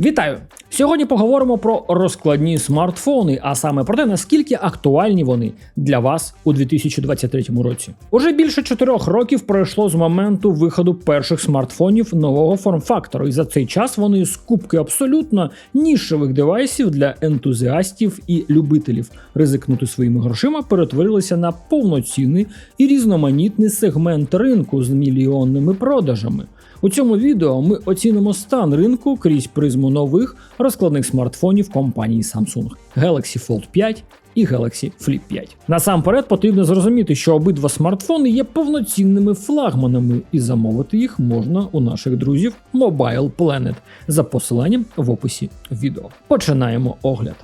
Вітаю! Сьогодні поговоримо про розкладні смартфони, а саме про те, наскільки актуальні вони для вас у 2023 році. Уже більше чотирьох років пройшло з моменту виходу перших смартфонів нового форм-фактору, і за цей час вони з кубки абсолютно нішевих девайсів для ентузіастів і любителів ризикнути своїми грошима перетворилися на повноцінний і різноманітний сегмент ринку з мільйонними продажами. У цьому відео ми оцінимо стан ринку крізь призму нових розкладних смартфонів компанії Samsung Galaxy Fold 5 і Galaxy Flip 5. Насамперед потрібно зрозуміти, що обидва смартфони є повноцінними флагманами, і замовити їх можна у наших друзів Mobile Planet за посиланням в описі відео. Починаємо огляд.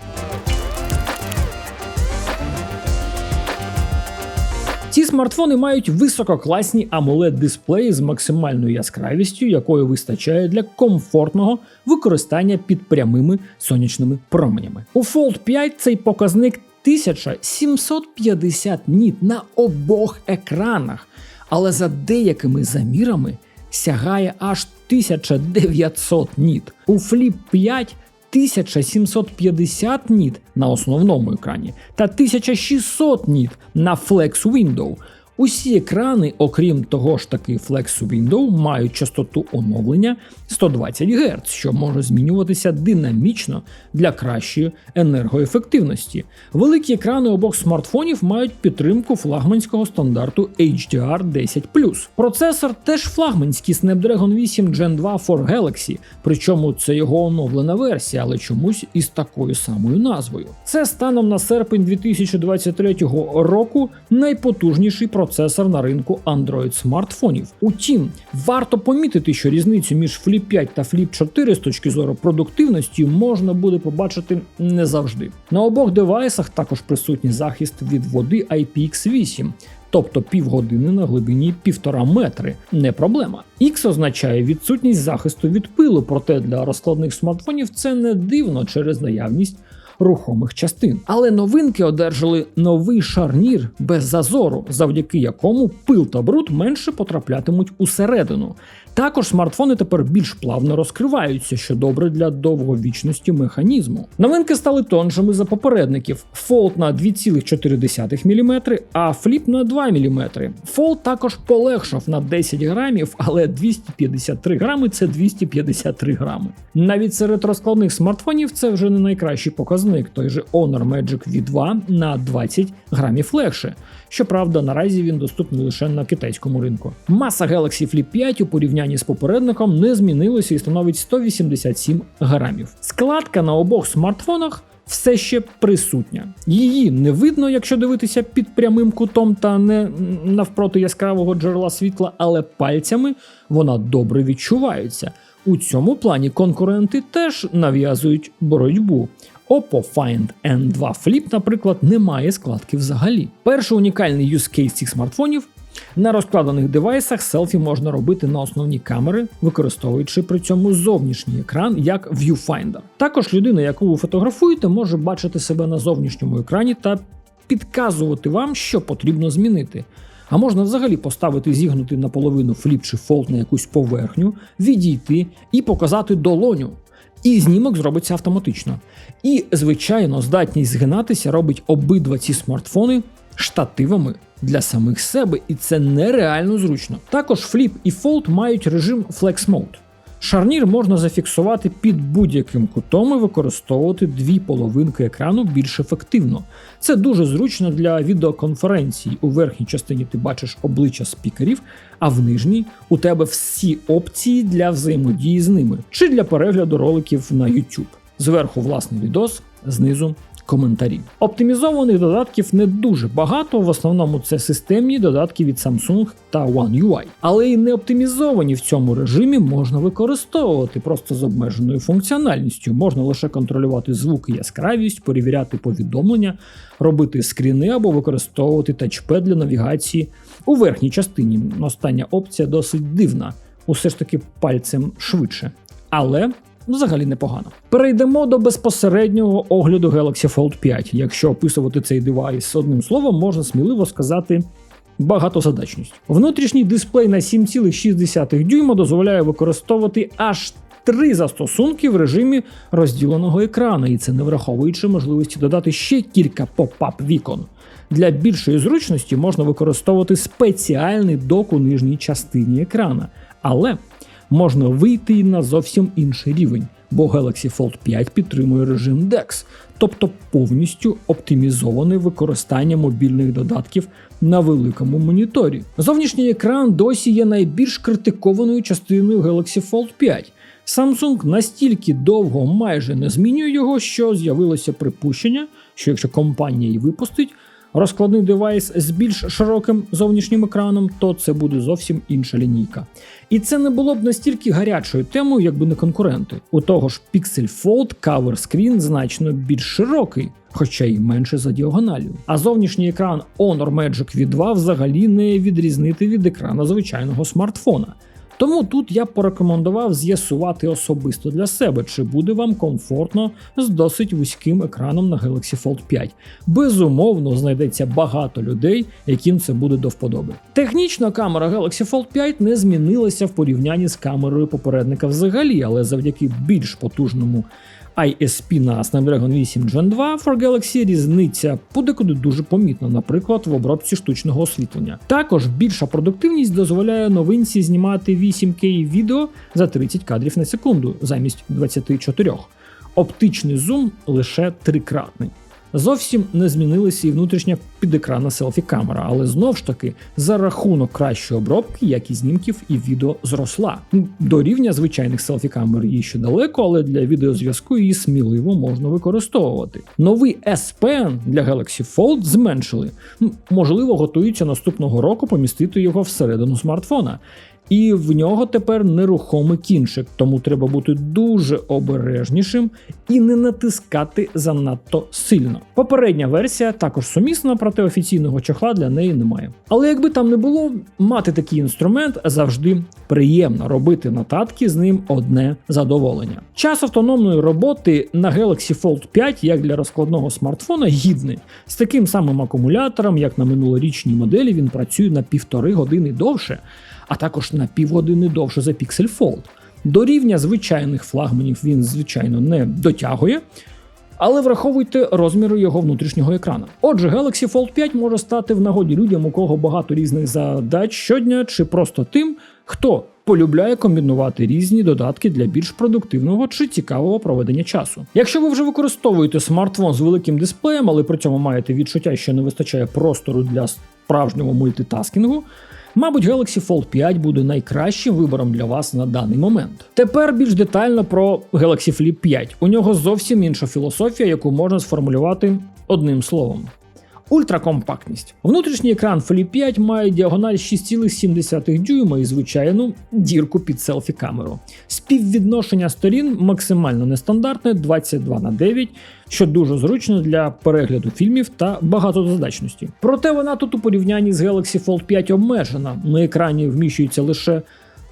Ці смартфони мають висококласні amoled дисплеї з максимальною яскравістю, якої вистачає для комфортного використання під прямими сонячними променями. У Fold 5 цей показник 1750 ніт на обох екранах, але за деякими замірами сягає аж 1900 ніт. У Flip 5 1750 ніт на основному екрані та 1600 ніт на Flex Window. Усі екрани, окрім того ж таки Flex Window, мають частоту оновлення 120 Гц, що може змінюватися динамічно для кращої енергоефективності. Великі екрани обох смартфонів мають підтримку флагманського стандарту HDR 10 Процесор теж флагманський Snapdragon 8 Gen 2 for Galaxy, причому це його оновлена версія, але чомусь із такою самою назвою. Це станом на серпень 2023 року найпотужніший процесор процесор на ринку Android смартфонів. Утім, варто помітити, що різницю між Flip 5 та Flip 4 з точки зору продуктивності можна буде побачити не завжди. На обох девайсах також присутній захист від води IPX8. Тобто півгодини на глибині півтора метри не проблема. X означає відсутність захисту від пилу, проте для розкладних смартфонів це не дивно через наявність рухомих частин. Але новинки одержали новий шарнір без зазору, завдяки якому пил та бруд менше потраплятимуть усередину. Також смартфони тепер більш плавно розкриваються, що добре для довговічності механізму. Новинки стали тоншими за попередників: Fold на 2,4 мм, а Flip на 2 мм. Fold також полегшав на 10 грамів, але 253 грами це 253 грами. Навіть серед розкладних смартфонів це вже не найкращий показник. Той же Honor Magic V2 на 20 грамів легше. Щоправда, наразі він доступний лише на китайському ринку. Маса Galaxy Flip 5 у порівнянні з попередником не змінилася і становить 187 грамів. Складка на обох смартфонах. Все ще присутня. Її не видно, якщо дивитися під прямим кутом та не навпроти яскравого джерела світла, але пальцями вона добре відчувається. У цьому плані конкуренти теж нав'язують боротьбу. Oppo Find N2 Flip, наприклад, не має складки взагалі. Перший унікальний use case цих смартфонів. На розкладених девайсах селфі можна робити на основні камери, використовуючи при цьому зовнішній екран як viewfinder. Також людина, яку ви фотографуєте, може бачити себе на зовнішньому екрані та підказувати вам, що потрібно змінити. А можна взагалі поставити зігнути наполовину фліп чи фолд на якусь поверхню, відійти і показати долоню. І знімок зробиться автоматично. І, звичайно, здатність згинатися робить обидва ці смартфони штативами для самих себе, і це нереально зручно. Також Flip і Fold мають режим Flex Mode. Шарнір можна зафіксувати під будь-яким кутом і використовувати дві половинки екрану більш ефективно. Це дуже зручно для відеоконференцій. У верхній частині ти бачиш обличчя спікерів, а в нижній у тебе всі опції для взаємодії з ними чи для перегляду роликів на YouTube. Зверху власний відос, знизу коментарі. Оптимізованих додатків не дуже багато, в основному це системні додатки від Samsung та One UI. Але і не оптимізовані в цьому режимі можна використовувати просто з обмеженою функціональністю. Можна лише контролювати звук і яскравість, перевіряти повідомлення, робити скріни або використовувати тачпед для навігації у верхній частині. Остання опція досить дивна, усе ж таки пальцем швидше. Але взагалі непогано. Перейдемо до безпосереднього огляду Galaxy Fold 5. Якщо описувати цей девайс одним словом, можна сміливо сказати. Багатозадачність. Внутрішній дисплей на 7,6 дюйма дозволяє використовувати аж три застосунки в режимі розділеного екрану, і це не враховуючи можливості додати ще кілька поп-ап вікон. Для більшої зручності можна використовувати спеціальний док у нижній частині екрана, але можна вийти на зовсім інший рівень, бо Galaxy Fold 5 підтримує режим DeX, тобто повністю оптимізоване використання мобільних додатків на великому моніторі. Зовнішній екран досі є найбільш критикованою частиною Galaxy Fold 5. Samsung настільки довго майже не змінює його, що з'явилося припущення, що якщо компанія її випустить, розкладний девайс з більш широким зовнішнім екраном, то це буде зовсім інша лінійка. І це не було б настільки гарячою темою, якби не конкуренти. У того ж Pixel Fold Cover Screen значно більш широкий. Хоча й менше за діагоналю. А зовнішній екран Honor Magic V2 взагалі не відрізнити від екрана звичайного смартфона. Тому тут я порекомендував з'ясувати особисто для себе, чи буде вам комфортно з досить вузьким екраном на Galaxy Fold 5. Безумовно, знайдеться багато людей, яким це буде до вподоби. Технічно камера Galaxy Fold 5 не змінилася в порівнянні з камерою попередника взагалі, але завдяки більш потужному ISP на Snapdragon 8 Gen 2 for Galaxy різниця подекуди дуже помітна, наприклад, в обробці штучного освітлення. Також більша продуктивність дозволяє новинці знімати 8К відео за 30 кадрів на секунду замість 24. Оптичний зум лише трикратний. Зовсім не змінилася і внутрішня підекранна селфі-камера, але знов ж таки за рахунок кращої обробки якість знімків і відео зросла. До рівня звичайних селфі-камер її ще далеко, але для відеозв'язку її сміливо можна використовувати. Новий S Pen для Galaxy Fold зменшили. Можливо, готуються наступного року помістити його всередину смартфона. І в нього тепер нерухомий кінчик, тому треба бути дуже обережнішим і не натискати занадто сильно. Попередня версія також сумісна, проте офіційного чохла для неї немає. Але якби там не було, мати такий інструмент завжди приємно робити нотатки з ним одне задоволення. Час автономної роботи на Galaxy Fold 5, як для розкладного смартфона, гідний. З таким самим акумулятором, як на минулорічній моделі, він працює на півтори години довше а також на півгодини довше за Pixel Fold. До рівня звичайних флагманів він, звичайно, не дотягує. Але враховуйте розміри його внутрішнього екрану. Отже, Galaxy Fold 5 може стати в нагоді людям, у кого багато різних задач щодня, чи просто тим, хто полюбляє комбінувати різні додатки для більш продуктивного чи цікавого проведення часу. Якщо ви вже використовуєте смартфон з великим дисплеєм, але при цьому маєте відчуття, що не вистачає простору для справжнього мультитаскінгу, Мабуть, Galaxy Fold 5 буде найкращим вибором для вас на даний момент. Тепер більш детально про Galaxy Flip 5. У нього зовсім інша філософія, яку можна сформулювати одним словом. Ультракомпактність. Внутрішній екран Flip 5 має діагональ 6,7 дюйма і звичайну дірку під селфі камеру. Співвідношення сторін максимально нестандартне 22 на 9, що дуже зручно для перегляду фільмів та багатозадачності. Проте вона тут у порівнянні з Galaxy Fold 5 обмежена. На екрані вміщується лише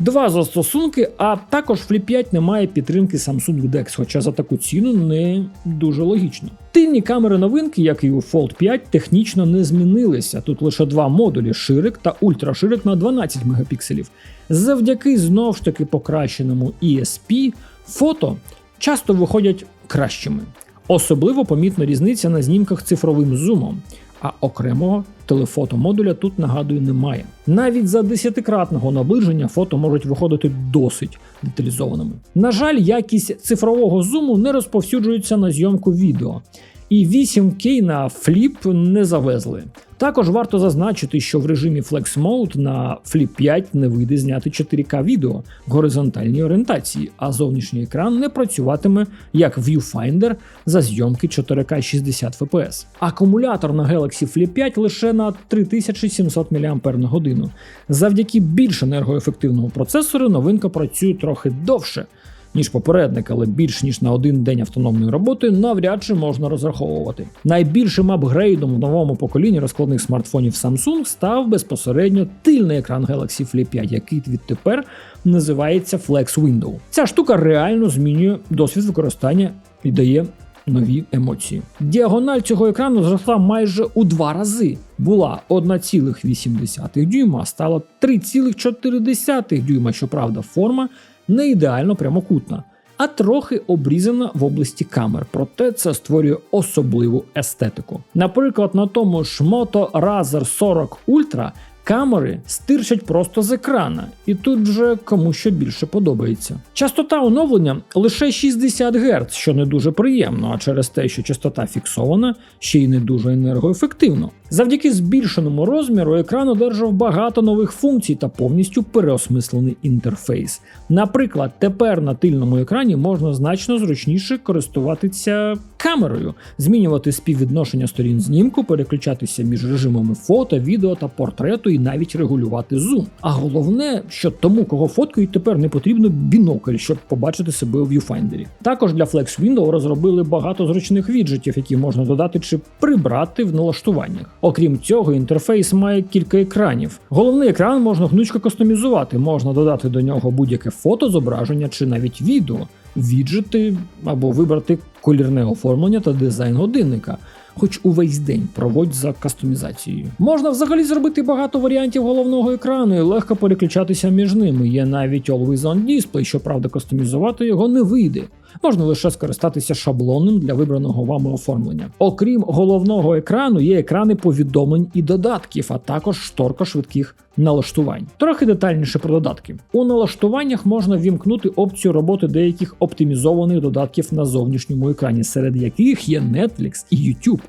Два застосунки, а також Flip 5 не має підтримки Samsung DeX, хоча за таку ціну не дуже логічно. Тильні камери новинки, як і у Fold 5, технічно не змінилися. Тут лише два модулі ширик та ультраширик на 12 мегапікселів. Завдяки знов ж таки покращеному ESP фото часто виходять кращими. Особливо помітна різниця на знімках цифровим зумом а окремого телефотомодуля тут нагадую немає. Навіть за десятикратного наближення фото можуть виходити досить деталізованими. На жаль, якість цифрового зуму не розповсюджується на зйомку відео. І 8К на фліп не завезли. Також варто зазначити, що в режимі Flex Mode на Flip 5 не вийде зняти 4К відео в горизонтальній орієнтації, а зовнішній екран не працюватиме як Viewfinder за зйомки 4К 60 FPS. Акумулятор на Galaxy Flip 5 лише на 3700 мАч. Завдяки більш енергоефективному процесору новинка працює трохи довше ніж попередник, але більш ніж на один день автономної роботи навряд чи можна розраховувати. Найбільшим апгрейдом в новому поколінні розкладних смартфонів Samsung став безпосередньо тильний екран Galaxy Flip 5, який відтепер називається Flex Window. Ця штука реально змінює досвід використання і дає. Нові емоції. Діагональ цього екрану зросла майже у два рази. Була 1,8 дюйма, стала 3,4 дюйма. Щоправда, форма не ідеально прямокутна, а трохи обрізана в області камер, проте це створює особливу естетику. Наприклад, на тому ж Moto Razer 40 Ultra камери стирчать просто з екрана, і тут вже кому що більше подобається. Частота оновлення лише 60 Гц, що не дуже приємно, а через те, що частота фіксована, ще й не дуже енергоефективно. Завдяки збільшеному розміру екран одержав багато нових функцій та повністю переосмислений інтерфейс. Наприклад, тепер на тильному екрані можна значно зручніше користуватися камерою, змінювати співвідношення сторін знімку, переключатися між режимами фото, відео та портрету і навіть регулювати зум. А головне, що тому, кого фоткають, тепер не потрібно бінокль, щоб побачити себе у viewfinder. Також для Flex Window розробили багато зручних віджитів, які можна додати чи прибрати в налаштуваннях. Окрім цього, інтерфейс має кілька екранів. Головний екран можна гнучко кастомізувати, можна додати до нього будь-яке фото, зображення чи навіть відео, віджити або вибрати колірне оформлення та дизайн годинника. Хоч увесь день проводь за кастомізацією. Можна взагалі зробити багато варіантів головного екрану і легко переключатися між ними. Є навіть Always On Display, щоправда, кастомізувати його не вийде. Можна лише скористатися шаблоном для вибраного вами оформлення. Окрім головного екрану, є екрани повідомлень і додатків, а також шторка швидких налаштувань. Трохи детальніше про додатки. У налаштуваннях можна вімкнути опцію роботи деяких оптимізованих додатків на зовнішньому екрані, серед яких є Netflix і YouTube.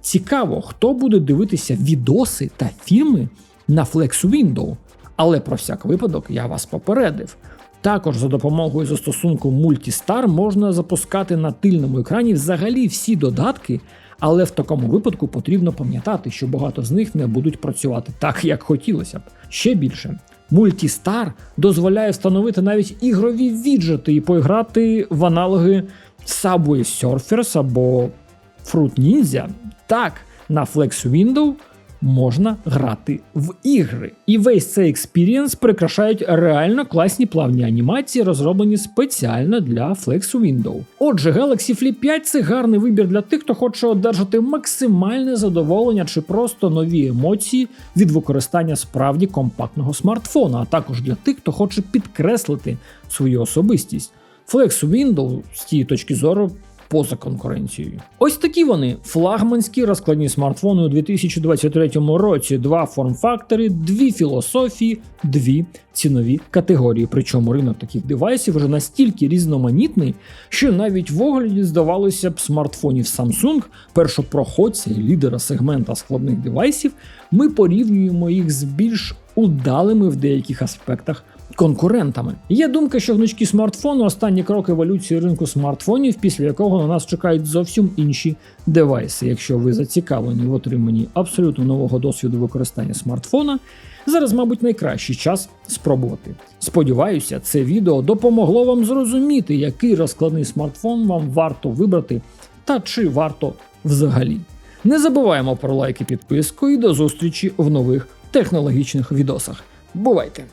Цікаво, хто буде дивитися відоси та фільми на Flex Window. Але про всяк випадок я вас попередив. Також за допомогою застосунку Multistar можна запускати на тильному екрані взагалі всі додатки, але в такому випадку потрібно пам'ятати, що багато з них не будуть працювати так, як хотілося б. Ще більше. Multistar дозволяє встановити навіть ігрові віджити і поіграти в аналоги Subway Surfers або Fruit Ninja. Так, на Flex Window можна грати в ігри. І весь цей експірієнс прикрашають реально класні плавні анімації, розроблені спеціально для Flex Window. Отже, Galaxy Flip 5 це гарний вибір для тих, хто хоче одержати максимальне задоволення чи просто нові емоції від використання справді компактного смартфона, а також для тих, хто хоче підкреслити свою особистість. Flex Window з тієї точки зору поза конкуренцією. Ось такі вони флагманські розкладні смартфони у 2023 році. Два форм-фактори, дві філософії, дві цінові категорії. Причому ринок таких девайсів вже настільки різноманітний, що навіть в огляді здавалося б смартфонів Samsung, першопроходця і лідера сегмента складних девайсів, ми порівнюємо їх з більш удалими в деяких аспектах конкурентами. Є думка, що гнучкі смартфони останні крок еволюції ринку смартфонів, після якого на нас чекають зовсім інші девайси. Якщо ви зацікавлені в отриманні абсолютно нового досвіду використання смартфона, зараз, мабуть, найкращий час спробувати. Сподіваюся, це відео допомогло вам зрозуміти, який розкладний смартфон вам варто вибрати та чи варто взагалі. Не забуваємо про лайк і підписку і до зустрічі в нових технологічних відосах. Бувайте!